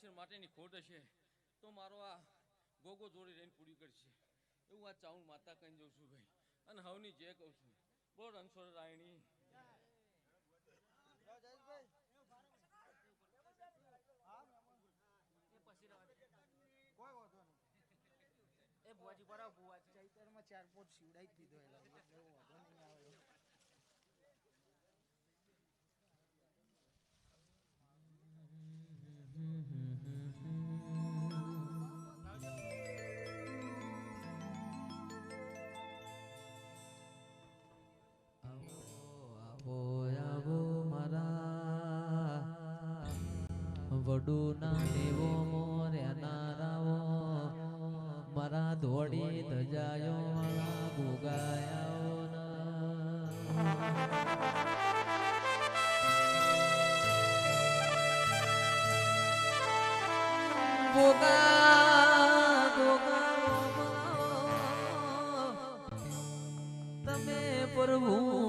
Share માટેની ખોટ હશે તો મારો આ ગોગો જોડી રહીને પૂરી કરશે. એવું આ ચાઉન માતા કહીને જઉં છું ભાઈ. અને હવની જે કહું છું. બોલ રણછોડ રાયણી. કોઈ વાંધો નહીં. એ ભુવાજી બરાબર ભુવાજી. ચૈતરમાં ચાર પોટ સીવડાઈ જ દીધો એટલે એવું વાંધો નહીં. વડું ના દેવો મોર્યા રાવો મારા ધોળી ધજાયો ગોગા ગોગા તમે પ્રભુ મારા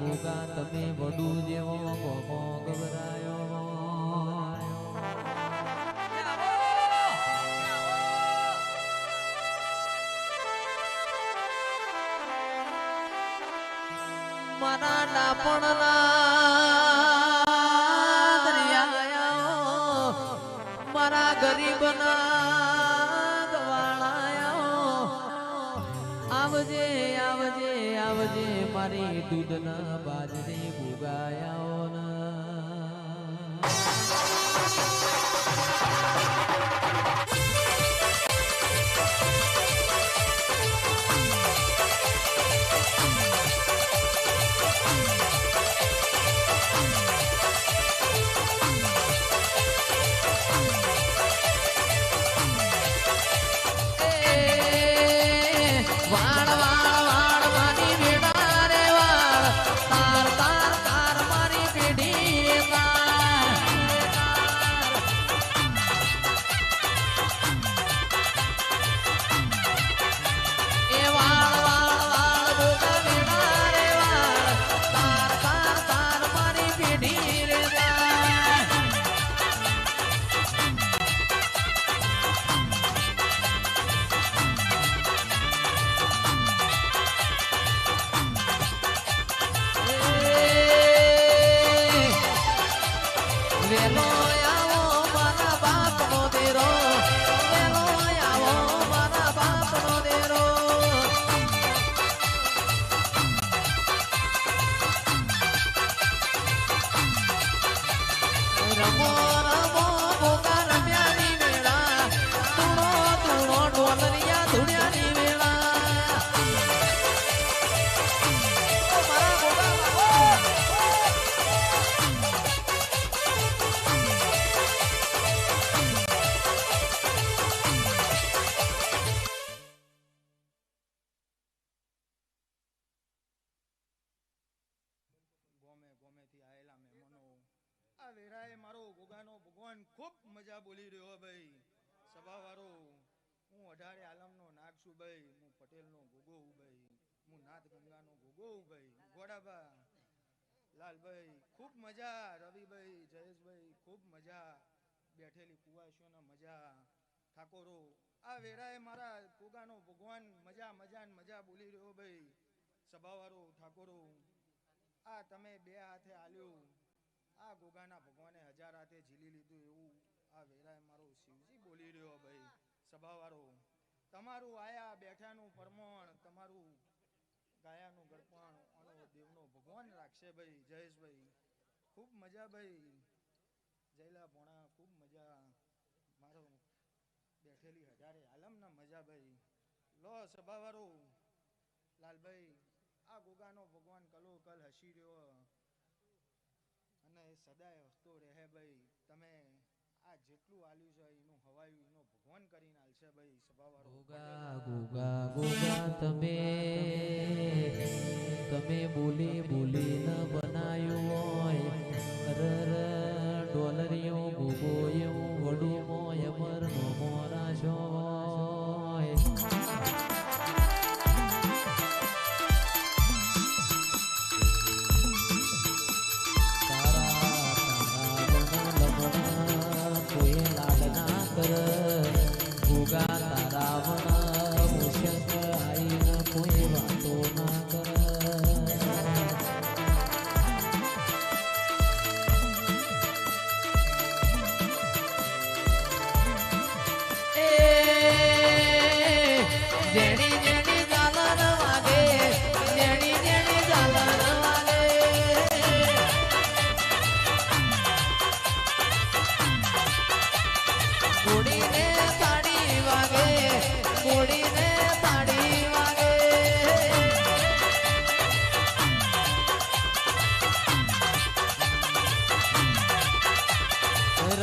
ગોગા તમે વડુ જેવો ગોગો ગભરાયો. મારા ડાપણના દરિયાયો મારા ગરીબના આવજે મારી દૂધના બાજરે ગુગાયાઓ વેલો આવો મારા બાપનો દેરો વેલો આવો મારા બાપનો દેરો રમો રમો ગોગા મારો ભગવાન ખૂબ મજા બોલી રહ્યો ભાઈ. સભાવાળો, હું અઢારે આલમનો નાગ છું ભાઈ. હું પટેલનો ગોગો હું ભાઈ. હું નાથ ગંગાનો ગોગો હું ભાઈ. ગોડાબા લાલભાઈ, ખૂબ મજા. રવિભાઈ, જયેશભાઈ, ખૂબ મજા. બેઠેલી કુવાસીઓના મજા. ઠાકોરો, આ વેરાએ મારા કુગાનો ભગવાન મજા મજા ને મજા બોલી રહ્યો ભાઈ. સભાવાળો, ઠાકોરો, આ તમે બે હાથે આલ્યું. આ ગોગાના ભગવાને હજાર હાથે ઝીલી લીધું એવું આ વેરાએ મારો શિવજી બોલી રહ્યો ભાઈ, સભાવાળો, તમારું આયા બેઠાનું પરમણ, તમારું ગાયાનું ગળપણ અને દેવનો ભગવાન રાખશે ભાઈ જયેશભાઈ ખૂબ મજા ભાઈ, જયલા ભોણા, ખૂબ મજા, મારો બેઠેલી હજારે આલમના મજા ભાઈ. લો સભાવાળો, લાલભાઈ, આ ગોગાનો ભગવાન કલો કલ હસી રહ્યો. એ સદાય હસતો રહે ભાઈ. તમે આ જેટલું આલ્યું છે, એનું હવાયું, એનો ભગવાન કરીને આલશે ભાઈ, સભાવાળો. ગોગા ગોગા ગોગા, તમે તમે બોલી બોલી ન બનાયું.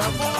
California.